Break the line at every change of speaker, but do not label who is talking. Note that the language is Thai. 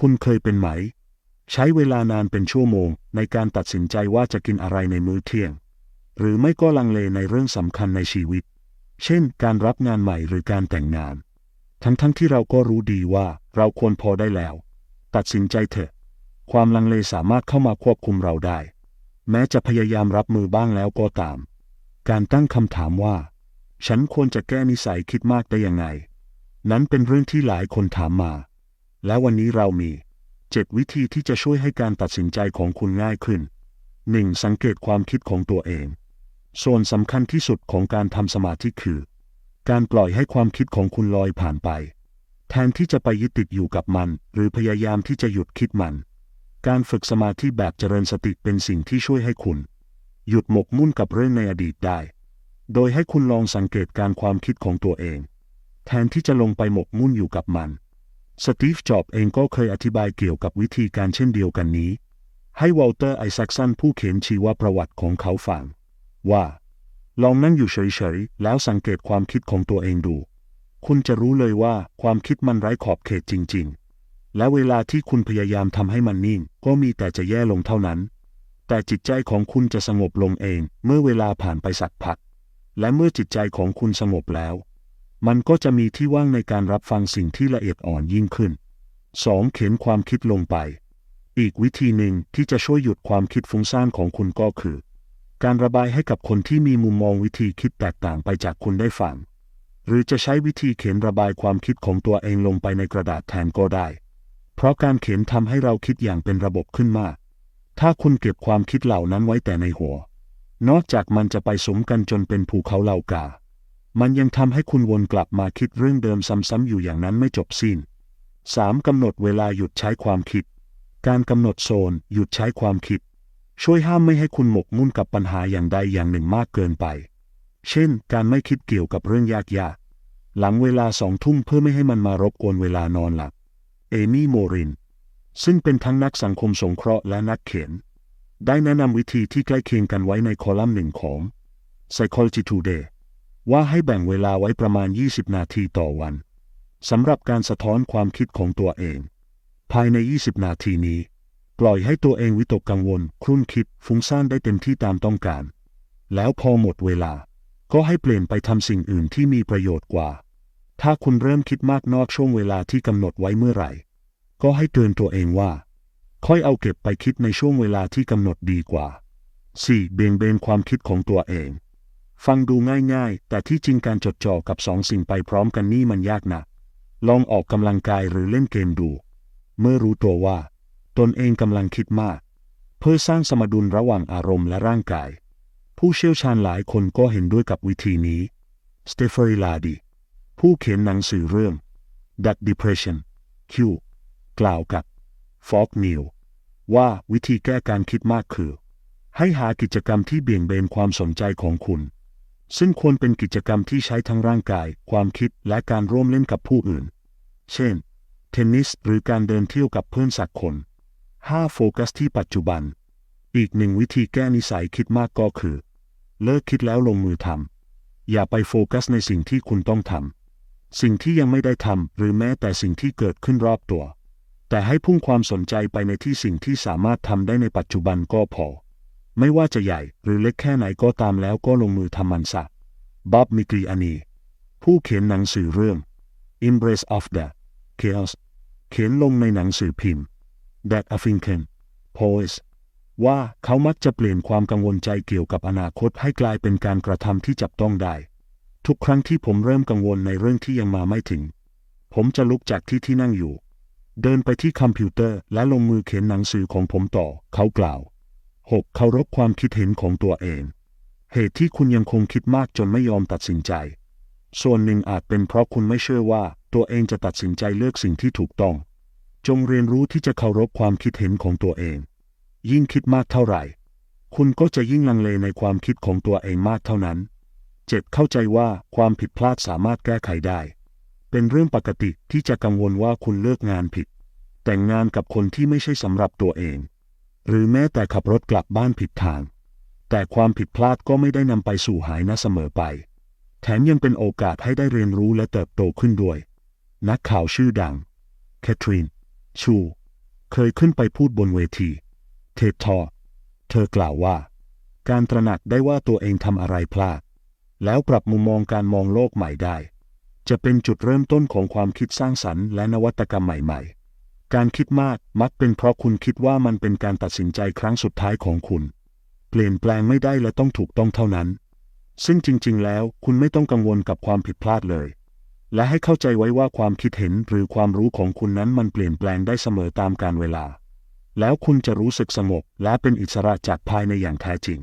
คุณเคยเป็นไหม ใช้เวลานานเป็นชั่วโมง ในการตัดสินใจว่าจะกินอะไรในมื้อเที่ยง หรือไม่ก็ลังเลในเรื่องสำคัญในชีวิต เช่น การรับงานใหม่หรือการแต่งงาน ทั้งๆทที่เราก็รู้ดีว่าเราควรพอได้แล้ว ตัดสินใจเถอะ ความลังเลสามารถเข้ามาควบคุมเราได้ แม้จะพยายามรับมือบ้างแล้วก็ตาม การตั้งคำถามว่า ฉันควรจะแก้นิสัยคิดมากได้ยังไง นั้นเป็นเรื่องที่หลายคนถามมา และวันนี้เรามีเจ็ดวิธีที่จะช่วยให้การตัดสินใจของคุณง่ายขึ้น 1. สังเกตความคิดของตัวเอง ส่วนสำคัญที่สุดของการทำสมาธิคือ การปล่อยให้ความคิดของคุณลอยผ่านไป แทนที่จะไปยึดติดอยู่กับมัน หรือพยายามที่จะหยุดคิดมัน การฝึกสมาธิแบบเจริญสติเป็นสิ่งที่ช่วยให้คุณ หยุดหมกมุ่นกับเรื่องในอดีตได้ โดยให้คุณลองสังเกตการความคิดของตัวเอง แทนที่จะลงไปหมกมุ่นอยู่กับมัน สตีฟ จ็อบเองก็เคยอธิบายเกี่ยวกับวิธีการเช่นเดียวกันนี้ ให้วอลเตอร์ไอแซคสันผู้เขียนชีวประวัติของเขาฟัง ว่า ลองนั่งอยู่เฉยๆ แล้วสังเกตความคิดของตัวเองดู คุณจะรู้เลยว่าความคิดมันไร้ขอบเขตจริง ๆ และเวลาที่คุณพยายามทำให้มันนิ่ง ก็มีแต่จะแย่ลงเท่านั้น แต่จิตใจของคุณจะสงบลงเอง เมื่อเวลาผ่านไปสักพัก และเมื่อจิตใจของคุณสงบแล้ว มันก็จะมีที่ว่างในการรับฟังสิ่งที่ละเอียดอ่อนยิ่งขึ้น 2. เข็นความคิดลงไป อีกวิธีหนึ่งที่จะช่วยหยุดความคิดฟุ้งซ่านของคุณก็คือ การระบายให้กับคนที่มีมุมมองวิธีคิดแตกต่างไปจากคุณได้ฟัง หรือจะใช้วิธีเขียนระบายความคิดของตัวเองลงไปในกระดาษแทนก็ได้ เพราะการเขียนทำให้เราคิดอย่างเป็นระบบขึ้นมาก ถ้าคุณเก็บความคิดเหล่านั้นไว้แต่ในหัว นอกจากมันจะไปสมกันจนเป็นภูเขาเหล่ากา มันยังทำให้คุณวนกลับมาคิดเรื่องเดิมซ้ำๆอยู่อย่างนั้นไม่จบสิ้น 3. กำหนดเวลาหยุดใช้ความคิด การกำหนดโซนหยุดใช้ความคิด ช่วยห้ามไม่ให้คุณหมกมุ่นกับปัญหาอย่างใดอย่างหนึ่งมากเกินไป เช่น การไม่คิดเกี่ยวกับเรื่องยากๆ หลังเวลาสองทุ่มเพื่อไม่ให้มันมารบกวนเวลานอนหลับ เอมี่โมริน ซึ่งเป็นทั้งนักสังคมสงเคราะห์และนักเขียน ได้แนะนำวิธีที่ใกล้เคียงกันไว้ในคอลัมน์หนึ่งของ Psychology Today ว่าให้แบ่งเวลาไว้ประมาณ 20 นาทีต่อวันสำหรับการสะท้อนความคิดของตัวเอง ภายใน 20 นาทีนี้ ปล่อยให้ตัวเองวิตกกังวล ครุ่นคิดฟุ้งซ่านได้เต็มที่ตามต้องการ แล้วพอหมดเวลา ก็ให้เปลี่ยนไปทำสิ่งอื่นที่มีประโยชน์กว่า ถ้าคุณเริ่มคิดมากนอกช่วงเวลาที่กำหนดไว้เมื่อไหร่ ก็ให้เตือนตัวเองว่า ค่อยเอาเก็บไปคิดในช่วงเวลาที่กำหนดดีกว่า 4. เบี่ยงเบนความคิดของตัวเอง ฟังดูง่ายๆ แต่ที่จริงการจดจ่อกับสองสิ่งไปพร้อมกันนี่มันยากนะลองออกกำลังกายหรือเล่นเกมดู เมื่อรู้ตัวว่า ตนเองกำลังคิดมาก เพื่อสร้างสมดุลระหว่างอารมณ์และร่างกาย ผู้เชี่ยวชาญหลายคนก็เห็นด้วยกับวิธีนี้สเตฟาริลาดีผู้เขียนหนังสือเรื่อง That Depression Q กล่าวกับ Fog Neil ว่าวิธีแก้การคิดมากคือ ให้หากิจกรรมที่เบี่ยงเบนความสนใจของคุณ ซึ่งควรเป็นกิจกรรมที่ใช้ทั้งร่างกาย ความคิดและการร่วมเล่นกับผู้อื่น เช่น เทนนิสหรือการเดินเที่ยวกับเพื่อนสักคน 5. โฟกัสที่ปัจจุบัน อีกหนึ่งวิธีแก้นิสัยคิดมากก็คือ เลิกคิดแล้วลงมือทำอย่าไปโฟกัสในสิ่งที่คุณต้องทำสิ่งที่ยังไม่ได้ทำหรือแม้แต่สิ่งที่เกิดขึ้นรอบตัว แต่ให้พุ่งความสนใจไปในที่สิ่งที่สามารถทำได้ในปัจจุบันก็พอ ไม่ว่าจะใหญ่หรือเล็กแค่ไหนก็ตามแล้วก็ลงมือทำมันซะบ๊อบมิกรีอานี ผู้เขียนหนังสือเรื่อง Embrace of the Chaos เขียนลงในหนังสือพิมพ์ That African Poets ว่าเขามักจะเปลี่ยนความกังวลใจเกี่ยวกับอนาคตให้กลายเป็นการกระทำที่จับต้องได้ ทุกครั้งที่ผมเริ่มกังวลในเรื่องที่ยังมาไม่ถึง ผมจะลุกจากที่ที่นั่งอยู่ เดินไปที่คอมพิวเตอร์และลงมือเขียนหนังสือของผมต่อ เขากล่าว 6. เคารพความคิดเห็นของตัวเอง เหตุที่คุณยังคงคิดมากจนไม่ยอมตัดสินใจ ส่วนหนึ่งอาจเป็นเพราะคุณไม่เชื่อว่าตัวเองจะตัดสินใจเลือกสิ่งที่ถูกต้อง จงเรียนรู้ที่จะเคารพความคิดเห็นของตัวเอง ยิ่งคิดมากเท่าไหร่ คุณก็จะยิ่งลังเลในความคิดของตัวเองมากเท่านั้น 7. เข้าใจว่าความผิดพลาดสามารถแก้ไขได้ เป็นเรื่องปกติที่จะกังวลว่าคุณเลือกงานผิด แต่งงานกับคนที่ไม่ใช่สำหรับตัวเอง หรือแม้แต่ขับรถกลับบ้านผิดทาง แต่ความผิดพลาดก็ไม่ได้นำไปสู่หายนะเสมอไป แถมยังเป็นโอกาสให้ได้เรียนรู้และเติบโตขึ้นด้วย นักข่าวชื่อดัง แคทรีน ชู เคยขึ้นไปพูดบนเวที เทดทอ เธอกล่าวว่า การตระหนักได้ว่าตัวเองทำอะไรพลาด แล้วปรับมุมมองการมองโลกใหม่ได้ จะเป็นจุดเริ่มต้นของความคิดสร้างสรรค์และนวัตกรรมใหม่ ๆ การคิดมากมักเป็นเพราะคุณคิดว่ามันเป็นการตัดสินใจครั้งสุดท้ายของคุณ เปลี่ยนแปลงไม่ได้และต้องถูกต้องเท่านั้น ซึ่งจริง ๆ แล้ว คุณไม่ต้องกังวลกับความผิดพลาดเลย และให้เข้าใจไว้ว่าความคิดเห็นหรือความรู้ของคุณนั้นมันเปลี่ยนแปลงได้เสมอตามกาลเวลา แล้วคุณจะรู้สึกสงบและเป็นอิสระจากภายในอย่างแท้จริง